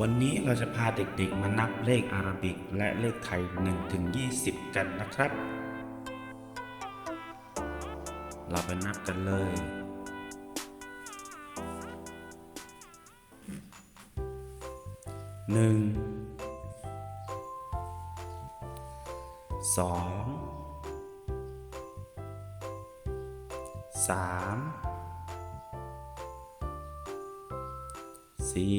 วันนี้เราจะพาเด็กๆมานับเลขอาราบิก และเลขไทย1ถึง20 กันนะครับ เราไปนับกันเลยหนึ่งสองสามสี่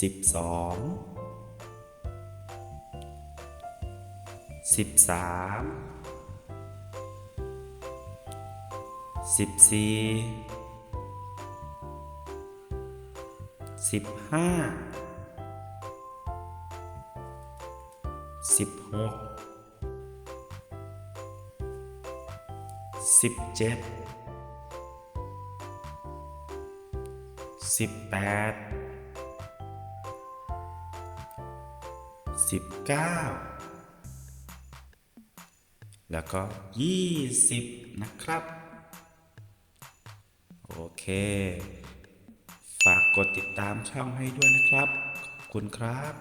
สิบสองสิบสามสิบสี่สิบห้าสิบหกสิบเจ็ดสิบแปด สิบเก้าแล้วก็ยี่สิบนะครับ โอเค ฝากกดติดตามช่องให้ด้วยนะครับ ขอบคุณครับ